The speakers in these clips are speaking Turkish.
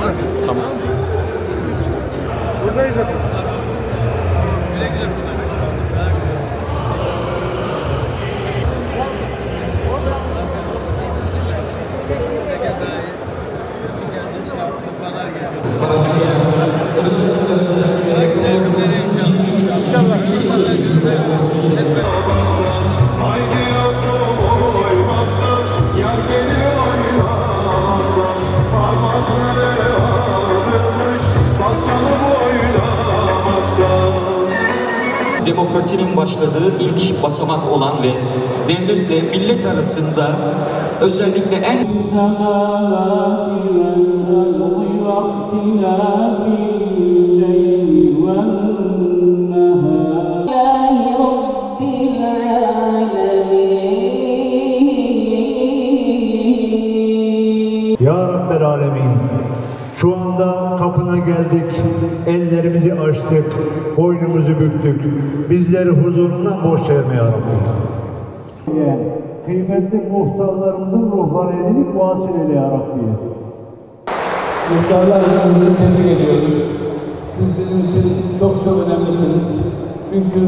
Burası. Tamam. Buradayız efendim. Güle güle burada. İnşallah. Hep beraber. demokrasinin başladığı ilk basamak olan ve devletle millet arasında özellikle en Ya Rabbel Alemin şu anda kapına geldik, ellerimizi açtık, boynumuzu büktük. Bizleri huzurundan boş çevirme Ya Rabbi. Kıymetli muhtarlarımızın ruhları edinip vasıl eyle Ya Rabbi. Muhtarlar Hanım'ı tebrik ediyorum. Siz bizim için çok çok önemlisiniz. Çünkü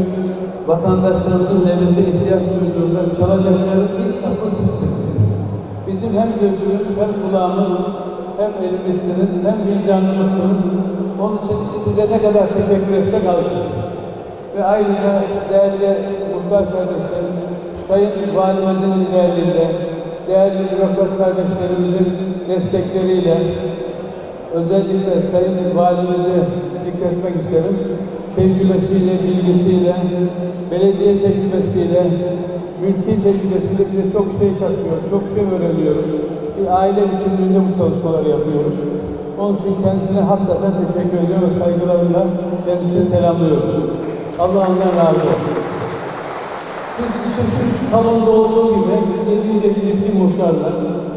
vatandaşlarımızın devlete ihtiyaç duyduğunda çalacakları ilk kapı sizsiniz. Bizim hem gözümüz hem kulağımız hem elimizsiniz hem vicdanımızsınız. Onun için size ne kadar teşekkür etsek azdır. Ve ayrıca değerli muhtar kardeşlerim, Sayın Valimizin liderliğinde, değerli bürokrat kardeşlerimizin destekleriyle, özellikle Sayın Valimizi zikretmek isterim. Tecrübesiyle, bilgisiyle, belediye tecrübesiyle, mülki tecrübesiyle bize çok şey katıyor, çok şey öğreniyoruz. Bir aile bütünlüğünde bu çalışmaları yapıyoruz. Onun için kendisine hasreten teşekkür ediyorum ve saygılarımla kendisini selamlıyorum. Allah ondan razı olsun. Biz işte şu salonda olduğu gibi 772 muhtarlar,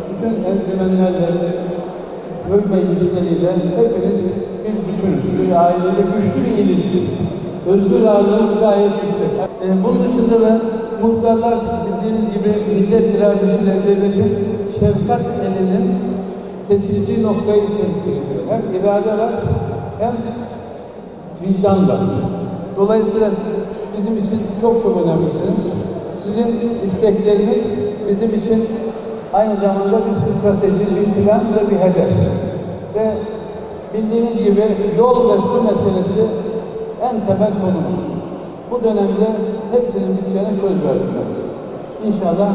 bütün encümenlerle, köy meclisleriyle hepiniz bir bütünüz, bir aile ve güçlü bir iliz biz. Özgür ağırlığımız gayet yüksek. Ee, bunun dışında da muhtarlar bildiğiniz gibi millet iradesiyle devletin şefkat elinin kesiştiği noktayı temsil ediyor. Hem irade var hem vicdan var. Dolayısıyla bizim için çok çok önemlisiniz. Sizin istekleriniz bizim için aynı zamanda bir strateji, bir plan ve bir hedef. Ve bildiğiniz gibi yol ve su meselesi en temel konumuz. Bu dönemde hepsinin biteceğine söz size. İnşallah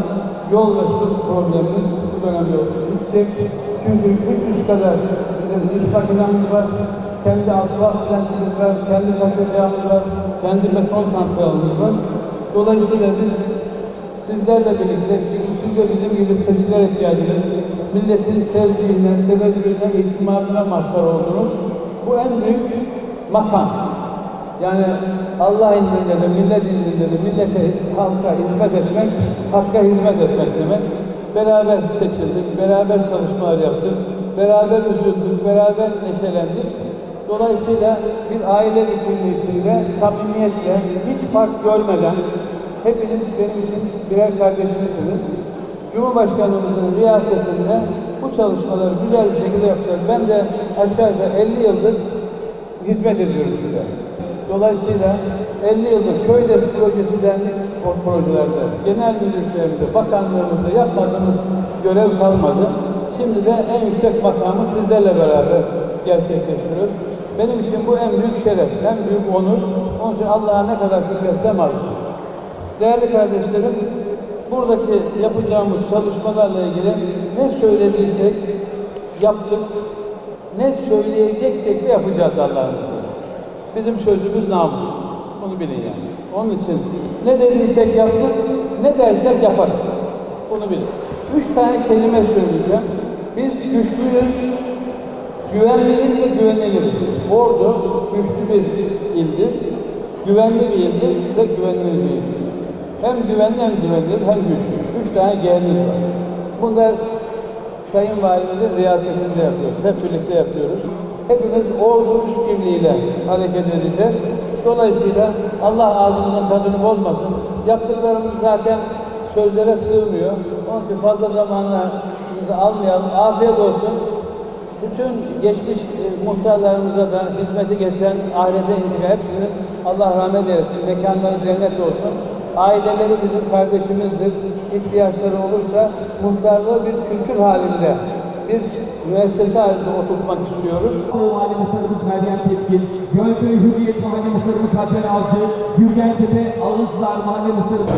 yol ve su problemimiz bu dönemde bitecek. Çünkü 300 kadar bizim iş makinamız var, kendi asfalt plantimiz var, kendi taş ocağımız var, kendi beton santralımız var. Dolayısıyla biz sizlerle birlikte, çünkü siz de bizim gibi seçilerek geldiniz, milletin tercihine, teveccühüne, itimadına mazhar oldunuz. Bu en büyük makam. Yani Allah indinde de, millet indinde de, millete, halka hizmet etmek, hakka hizmet etmek demek. Beraber seçildik, beraber çalışmalar yaptık, beraber üzüldük, beraber neşelendik. Dolayısıyla bir aile bütünlüğü içinde samimiyetle, hiç fark görmeden hepiniz benim için birer kardeşimsiniz. Cumhurbaşkanımızın riyasetinde bu çalışmaları güzel bir şekilde yapacağız. Ben de aşağı yukarı 50 yıldır hizmet ediyorum size. Dolayısıyla 50 yıldır köydes projesi dendik o projelerde. Genel müdürlüklerimizde, bakanlığımızda yapmadığımız görev kalmadı. Şimdi de en yüksek makamı sizlerle beraber gerçekleştiriyoruz. Benim için bu en büyük şeref, en büyük onur. Onun için Allah'a ne kadar şükretsem azdır. Değerli kardeşlerim, buradaki yapacağımız çalışmalarla ilgili ne söylediysek yaptık, ne söyleyeceksek de yapacağız Allah'ın izniyle. Bizim sözümüz namus. Bunu bilin yani. Onun için ne dediysek yaptık, ne dersek yaparız. Bunu bilin. Üç tane kelime söyleyeceğim. Biz güçlüyüz, güvenliyiz ve güveniliriz. Ordu güçlü bir ildir, güvenli bir ildir ve güvenilir bir ildir. Hem güvenli hem güvenilir hem güçlü. Üç tane G'miz var. Bunlar Sayın Valimizin riyasetinde yapıyoruz. Hep birlikte yapıyoruz. Hepimiz ordu üst kimliğiyle hareket edeceğiz. Dolayısıyla Allah ağzımızın tadını bozmasın. Yaptıklarımız zaten sözlere sığmıyor. Onun için fazla zamanlarınızı almayalım. Afiyet olsun. Bütün geçmiş e, muhtarlarımıza da hizmeti geçen ahirete intikal hepsinin Allah rahmet eylesin. Mekanları cennet olsun. Aileleri bizim kardeşimizdir. İhtiyaçları olursa muhtarlığı bir kültür halinde, bir müessese halinde oturtmak istiyoruz. Mahalle Muhtarımız Meryem Keskin, Gölköy Hürriyet Mahalle Muhtarımız Hacer Avcı, Gürgentepe Ağızlar Mahalle Muhtarımız